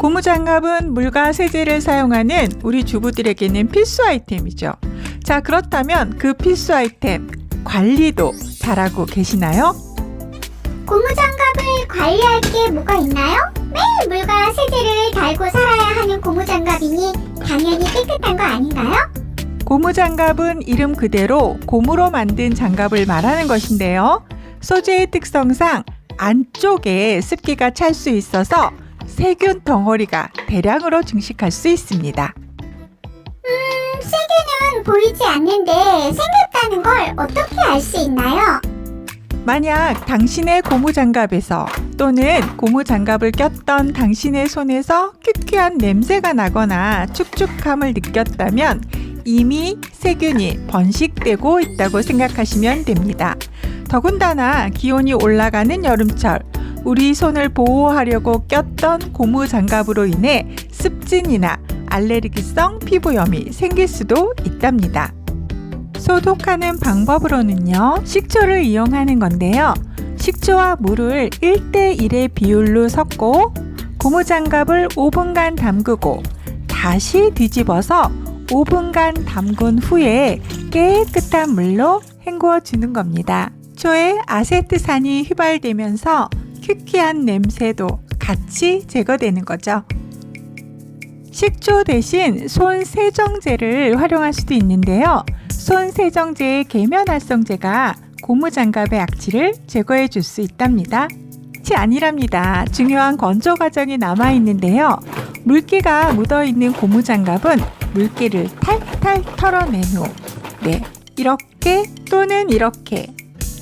고무장갑은 물과 세제를 사용하는 우리 주부들에게는 필수 아이템이죠. 자, 그렇다면 그 필수 아이템 관리도 잘하고 계시나요? 고무장갑을 관리할 게 뭐가 있나요? 매일 물과 세제를 달고 살아야 하는 고무장갑이니 당연히 깨끗한 거 아닌가요? 고무장갑은 이름 그대로 고무로 만든 장갑을 말하는 것인데요. 소재의 특성상 안쪽에 습기가 찰 수 있어서 세균 덩어리가 대량으로 증식할 수 있습니다. 음, 세균은 보이지 않는데 생겼다는 걸 어떻게 알 수 있나요? 만약 당신의 고무장갑에서 또는 고무장갑을 꼈던 당신의 손에서 큐큐한 냄새가 나거나 축축함을 느꼈다면 이미 세균이 번식되고 있다고 생각하시면 됩니다. 더군다나 기온이 올라가는 여름철, 우리 손을 보호하려고 꼈던 고무 장갑으로 인해 습진이나 알레르기성 피부염이 생길 수도 있답니다. 소독하는 방법으로는요, 식초를 이용하는 건데요. 식초와 물을 1대1의 비율로 섞고 고무장갑을 5분간 담그고 다시 뒤집어서 5분간 담근 후에 깨끗한 물로 헹구어 주는 겁니다. 초에 아세트산이 휘발되면서 큐키한 냄새도 같이 제거되는 거죠. 식초 대신 손 세정제를 활용할 수도 있는데요. 손 세정제의 계면활성제가 고무장갑의 악취를 제거해 줄 수 있답니다. 치 아니랍니다. 중요한 건조 과정이 남아 있는데요. 물기가 묻어 있는 고무장갑은 물기를 탈탈 털어낸 후, 네, 이렇게 또는 이렇게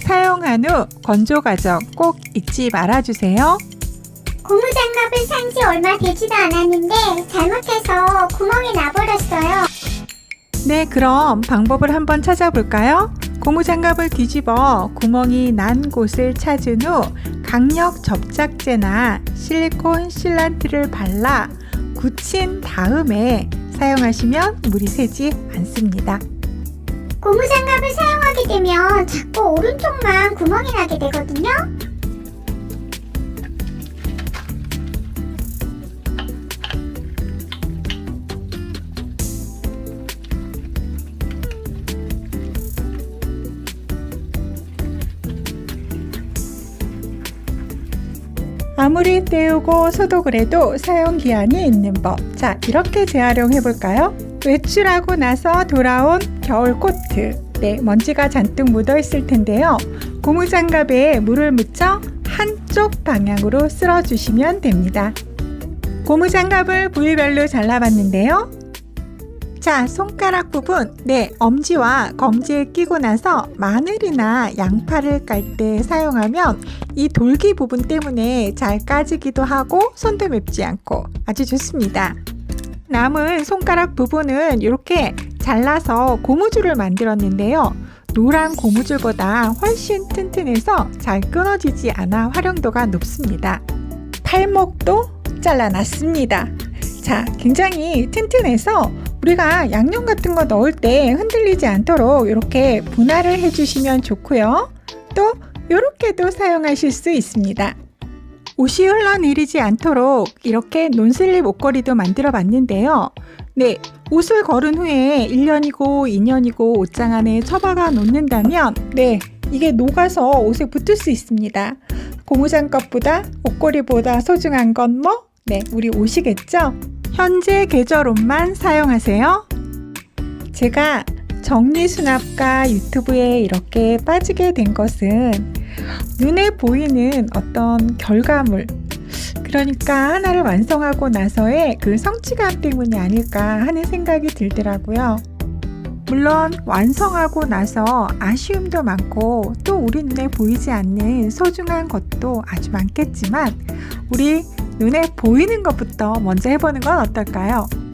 사용한 후 건조 과정 꼭 잊지 말아주세요. 고무 장갑을 산 지 얼마 되지도 않았는데 잘못해서 구멍이 나버렸어요. 네, 그럼 방법을 한번 찾아볼까요? 고무 장갑을 뒤집어 구멍이 난 곳을 찾은 후 강력 접착제나 실리콘 실란트를 발라 굳힌 다음에 사용하시면 물이 새지 않습니다. 고무장갑을 사용하게 되면 자꾸 오른쪽만 구멍이 나게 되거든요. 아무리 떼우고 소독을 해도 사용 기한이 있는 법. 자, 이렇게 재활용해 볼까요? 외출하고 나서 돌아온 겨울 코트. 네, 먼지가 잔뜩 묻어 있을 텐데요. 고무장갑에 물을 묻혀 한쪽 방향으로 쓸어 주시면 됩니다. 고무장갑을 부위별로 잘라봤는데요. 자, 손가락 부분, 네, 엄지와 검지에 끼고 나서 마늘이나 양파를 깔 때 사용하면 이 돌기 부분 때문에 잘 까지기도 하고 손도 맵지 않고 아주 좋습니다. 남은 손가락 부분은 이렇게 잘라서 고무줄을 만들었는데요. 노란 고무줄보다 훨씬 튼튼해서 잘 끊어지지 않아 활용도가 높습니다. 팔목도 잘라놨습니다. 자, 굉장히 튼튼해서 우리가 양념 같은 거 넣을 때 흔들리지 않도록 이렇게 분할을 해주시면 좋고요. 또 이렇게도 사용하실 수 있습니다. 옷이 흘러내리지 않도록 이렇게 논슬립 옷걸이도 만들어 봤는데요. 네, 옷을 걸은 후에 1년이고 2년이고 옷장 안에 처박아 놓는다면 네, 이게 녹아서 옷에 붙을 수 있습니다. 고무장갑보다 옷걸이보다 소중한 건 뭐? 네, 우리 옷이겠죠? 현재 계절 옷만 사용하세요. 제가 정리수납과 유튜브에 이렇게 빠지게 된 것은 눈에 보이는 어떤 결과물, 그러니까 하나를 완성하고 나서의 그 성취감 때문이 아닐까 하는 생각이 들더라고요. 물론 완성하고 나서 아쉬움도 많고 또 우리 눈에 보이지 않는 소중한 것도 아주 많겠지만 우리 눈에 보이는 것부터 먼저 해보는 건 어떨까요?